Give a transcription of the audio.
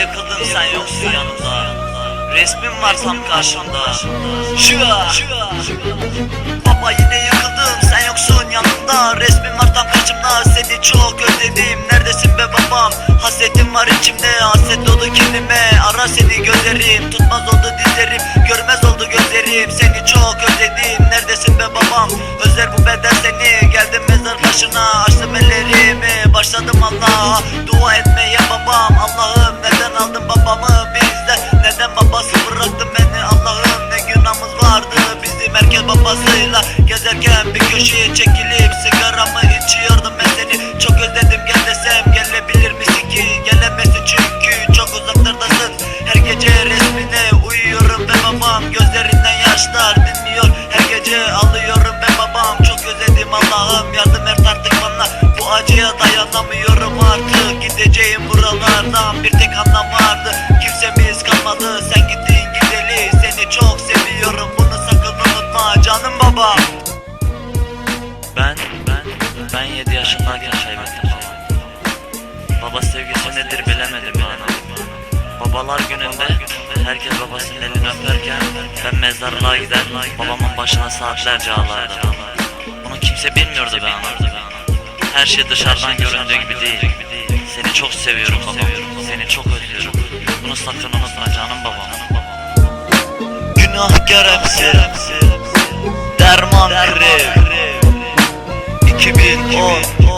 yıkıldın. Sen yoksun yanımda. Resmin var tam karşımda. Şığa Baba yine yıkıldım sen yoksun yanımda. Resmin var tam karşımda. Seni çok özledim. Neredesin be babam? Hasretim var içimde. Hasret dolu kendime. Ara seni gözlerim. Tutmaz oldu dizlerim. Görmez oldu gözlerim. Seni çok özledim. Neredesin be babam? Özler bu beden seni. Geldim mezar başına. Açtım ellerimi gezerken bir köşeye çekilip Sigaramı içiyordum ben seni. Çok özledim gel desem Gelebilir misin ki? Gelemezsin çünkü çok uzaklardasın. Her gece resmine uyuyorum be babam. Gözlerinden yaşlar dinmiyor. Her gece alıyorum be babam. Çok özledim Allah'ım yardım et artık bana. Bu acıya dayanamıyorum artık. Gideceğim buralardan bir tek anlam vardı. Kimsemiz kalmadı sen 7 yaşındayken kaybettim babamı Baba sevgisi nedir bilemedim yani Babalar gününde herkes babasının elini öperken ben mezarlığa gider babamın başına saatlerce ağlardım. Bunu kimse bilmiyordu be ana. Her şey dışarıdan göründüğü gibi değil. Seni çok seviyorum babam. Seni çok özlüyorum. Bunu sakın unutma canım babam. Günahkar hepsi. Derman krev. 2010